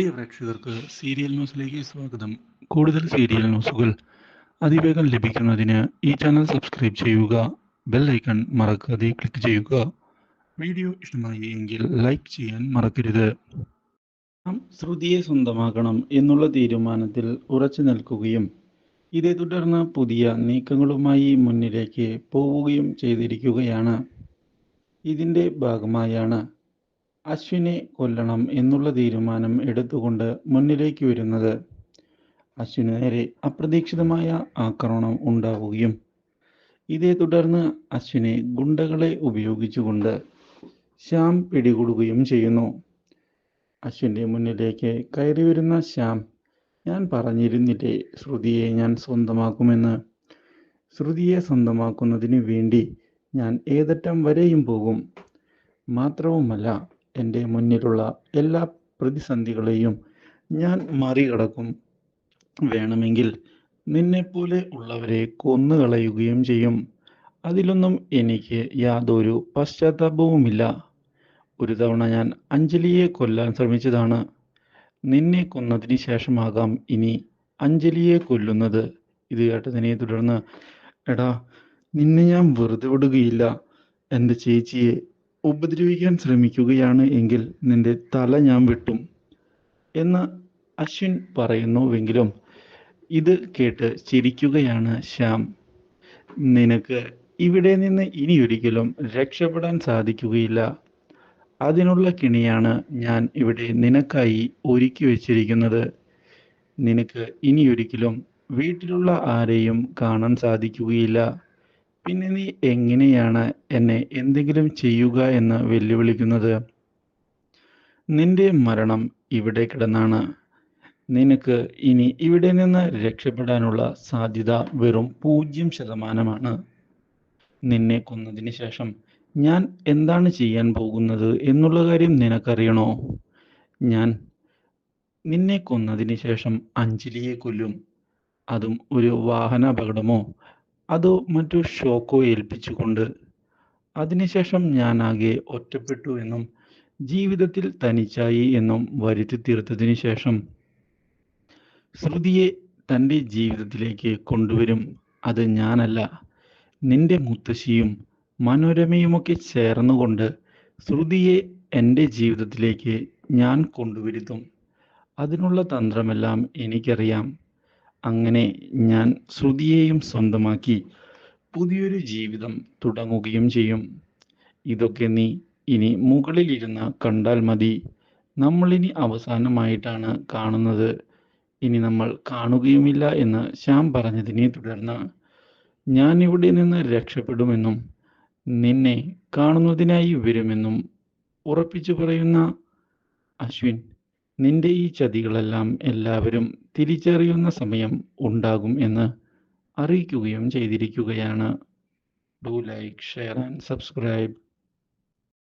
പ്രിയ പ്രേക്ഷകർക്ക് സീരിയൽ ന്യൂസിലേക്ക് സ്വാഗതം. കൂടുതൽ സീരിയൽ ന്യൂസുകൾ അതിവേഗം ലഭിക്കുന്നതിന് ഈ ചാനൽ സബ്സ്ക്രൈബ് ചെയ്യുക ബെൽ ഐക്കൺ മറക്കാതെ ക്ലിക്ക് ചെയ്യുക. വീഡിയോ ഇഷ്ടമായി എങ്കിൽ ലൈക്ക് ചെയ്യാൻ മറക്കരുത്. നാം ശ്രുതിയെ സ്വന്തമാക്കണം എന്നുള്ള തീരുമാനത്തിൽ ഉറച്ചു നിൽക്കുകയും ഇതേ തുടർന്ന് പുതിയ നീക്കങ്ങളുമായി മുന്നിലേക്ക് പോവുകയും ചെയ്തിരിക്കുകയാണ്. ഇതിന്റെ ഭാഗമായാണ് അശ്വിനെ കൊല്ലണം എന്നുള്ള തീരുമാനം എടുത്തുകൊണ്ട് മുന്നിലേക്ക് വരുന്നത്. അശ്വിന് നേരെ അപ്രതീക്ഷിതമായ ആക്രമണം ഉണ്ടാവുകയും ഇതേ തുടർന്ന് അശ്വിനെ ഗുണ്ടകളെ ഉപയോഗിച്ചുകൊണ്ട് ശ്യാം പിടികൂടുകയും ചെയ്യുന്നു. അശ്വിന്റെ മുന്നിലേക്ക് കയറി വരുന്ന ശ്യാം ഞാൻ പറഞ്ഞിരുന്നില്ലേ ശ്രുതിയെ ഞാൻ സ്വന്തമാക്കുമെന്ന്? ശ്രുതിയെ സ്വന്തമാക്കുന്നതിന് വേണ്ടി ഞാൻ ഏതറ്റം വരെയും പോകും. മാത്രവുമല്ല എന്റെ മുന്നിലുള്ള എല്ലാ പ്രതിസന്ധികളെയും ഞാൻ മറികടക്കും. വേണമെങ്കിൽ നിന്നെപ്പോലെ ഉള്ളവരെ കൊന്നുകളയുകയും ചെയ്യും. അതിലൊന്നും എനിക്ക് യാതൊരു പശ്ചാത്താപവുമില്ല ഒരു തവണ ഞാൻ അഞ്ജലിയെ കൊല്ലാൻ ശ്രമിച്ചതാണ്. നിന്നെ കൊന്നതിന് ശേഷമാകാം ഇനി അഞ്ജലിയെ കൊല്ലുന്നത്. ഇത് കേട്ടതിനെ തുടർന്ന് എടാ നിന്നെ ഞാൻ വെറുതെ വിടുകയില്ല. എന്റെ ചേച്ചിയെ ഉപദ്രവിക്കാൻ ശ്രമിക്കുകയാണ് എങ്കിൽ നിന്റെ തല ഞാൻ വെട്ടും എന്ന് അശ്വിൻ പറയുന്നുവെങ്കിലും ഇത് കേട്ട് ചിരിക്കുകയാണ് ശ്യാം. നിനക്ക് ഇവിടെ നിന്ന് ഇനിയൊരിക്കലും രക്ഷപ്പെടാൻ സാധിക്കുകയില്ല. അതിനുള്ള കിണിയാണ് ഞാൻ ഇവിടെ നിനക്കായി ഒരുക്കി വച്ചിരിക്കുന്നത്. നിനക്ക് ഇനിയൊരിക്കലും വീട്ടിലുള്ള ആരെയും കാണാൻ സാധിക്കുകയില്ല. പിന്നെ നീ എങ്ങനെയാണ് എന്നെ എന്തെങ്കിലും ചെയ്യുക എന്ന് വെല്ലുവിളിക്കുന്നത്? നിന്റെ മരണം ഇവിടെ കിടന്നാണ്. നിനക്ക് ഇനി ഇവിടെ നിന്ന് രക്ഷപ്പെടാനുള്ള സാധ്യത വെറും പൂജ്യം ശതമാനമാണ്. നിന്നെ കൊന്നതിന് ശേഷം ഞാൻ എന്താണ് ചെയ്യാൻ പോകുന്നത് എന്നുള്ള കാര്യം നിനക്കറിയണോ? ഞാൻ നിന്നെ കൊന്നതിന് ശേഷം അഞ്ജലിയെ കൊല്ലും. അതും ഒരു വാഹന അപകടമോ അതോ മറ്റു ഷോക്കോ ഏൽപ്പിച്ചുകൊണ്ട് അതിനുശേഷം ഞാൻ ആകെ ഒറ്റപ്പെട്ടു എന്നും ജീവിതത്തിൽ തനിച്ചായി എന്നും വരുത്തി തീർത്തതിനു ശേഷം ശ്രുതിയെ തന്റെ ജീവിതത്തിലേക്ക് കൊണ്ടുവരും. അത് ഞാനല്ല നിന്റെ മുത്തശ്ശിയും മനോരമയുമൊക്കെ ചേർന്നുകൊണ്ട് ശ്രുതിയെ എന്റെ ജീവിതത്തിലേക്ക് ഞാൻ കൊണ്ടുവരുത്തും. അതിനുള്ള തന്ത്രമെല്ലാം എനിക്കറിയാം. അങ്ങനെ ഞാൻ ശ്രുതിയെയും സ്വന്തമാക്കി പുതിയൊരു ജീവിതം തുടങ്ങുകയും ചെയ്യും. ഇതൊക്കെ നീ ഇനി മുകളിലിരുന്ന് കണ്ടാൽ മതി. നമ്മളിനി അവസാനമായിട്ടാണ് കാണുന്നത്. ഇനി നമ്മൾ കാണുകയുമില്ല എന്ന് ശ്യാം പറഞ്ഞതിനെ തുടർന്ന് ഞാൻ ഇവിടെ നിന്ന് രക്ഷപ്പെടുമെന്നും നിന്നെ കാണുന്നതിനായി വരുമെന്നും ഉറപ്പിച്ചു പറയുന്ന അശ്വിൻ നിന്റെ ഈ ചതികളെല്ലാം എല്ലാവരും തിരിച്ചറിയുന്ന സമയം ഉണ്ടാകും എന്ന് അറിയിക്കുകയും ചെയ്തിരിക്കുകയാണ്. Do like share and subscribe